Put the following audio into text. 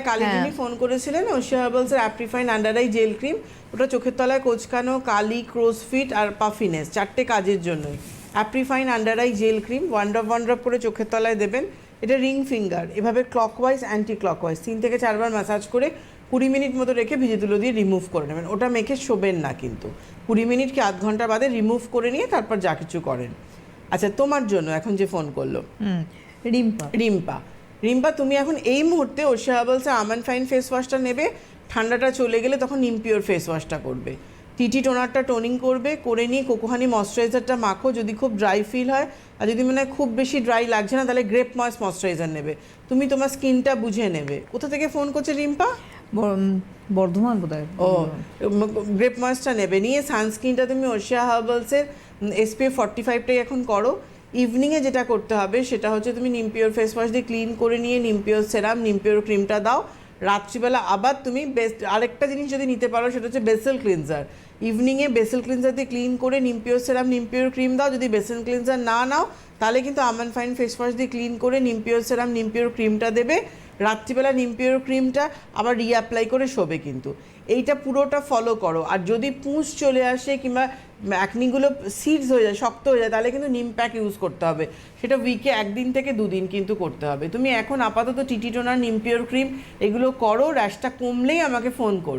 তলায় কালী হ্যাঁ। যিনি ফোন করেছিলেন ওশিয়া হার্বালসের অ্যাপ্রিফাইন আন্ডার আই জেল ক্রিম। ওটা চোখের তলায় কোচকানো কালি ক্রোসফিট আর পাফিনেস চারটে কাজের জন্যই। অ্যাপ্রিফাইন under eye gel cream one drop one drop করে চোখের তলায় দেবেন। এটা রিং ফিঙ্গার এভাবে ক্লকওয়াইজ অ্যান্টি ক্লকওয়াইজ তিন থেকে চারবার ম্যাসাজ করে কুড়ি মিনিট মতো রেখে ভিজে তুলো দিয়ে রিমুভ করে নেবেন। ওটা মেখে শোবেন না কিন্তু। কুড়ি মিনিট কি আধ ঘণ্টা বাদে রিমুভ করে নিয়ে তারপর যা কিছু করেন। আচ্ছা তোমার জন্য এখন যে ফোন করল। হুম রিম্পা। রিম্পা। রিম্পা তুমি এখন এই মুহূর্তে ওশিয়া হার্বালসের আমান ফাইন ফেস ওয়াশটা নেবে ঠান্ডাটা চলে গেলে তখন নিমপিওর ফেস ওয়াশটা করবে। টিটি টোনারটা টোনিং করবে করে নিয়ে কোকোহানি ময়শ্চারাইজারটা মাখো যদি খুব ড্রাই ফিল হয় আর যদি মনে খুব বেশি ড্রাই লাগছে না তাহলে গ্রেপ ময়েস ময়শ্চারাইজার নেবে। তুমি তোমার স্কিনটা বুঝে নেবে। কোথা থেকে ফোন করছে রিম্পা? বর্ধমান বোধ হয় ও গ্রেপ ময়েসটা নেবে। নিয়ে সানস্ক্রিনটা তুমি ওশিয়া হার্বালসের এসপিএফ ফর্টি ফাইভটাই এখন করো। ইভিনিংয়ে যেটা করতে হবে, সেটা হচ্ছে তুমি নিমপিওর ফেস ওয়াশ দিয়ে ক্লিন করে নিয়ে নিমপিওর সেরাম নিমপিওর ক্রিমটা দাও। রাত্রিবেলা আবার তুমি বেস্ট আরেকটা জিনিস যদি নিতে পারো, সেটা হচ্ছে বেসেল ক্লিনজার ইভিনিংয়ে বেসেল ক্লিনজার দিয়ে ক্লিন করে নিমপিওর সেরাম নিমপিওর ক্রিম দাও। যদি বেসেল ক্লিনজার না নাও তাহলে কিন্তু আমান ফাইন ফেস ওয়াশ দিয়ে ক্লিন করে নিমপিওর সেরাম নিমপিওর ক্রিমটা দেবে। রাত্রিবেলা নিমপিওর ক্রিমটা আবার রিঅ্যাপ্লাই করে শোবে কিন্তু। এইটা পুরোটা ফলো করো। আর যদি পুঁজ চলে আসে কিংবা অ্যাকনিগুলো সিডস হয়ে যায়, শক্ত হয়ে যায়, তাহলে কিন্তু নিম প্যাক ইউজ করতে হবে। সেটা উইকে একদিন থেকে দুদিন কিন্তু করতে হবে। তুমি এখন আপাতত টিটি টোনার নিমপিওর ক্রিম এগুলো করো র্যাশটা কমলেই আমাকে ফোন করবে।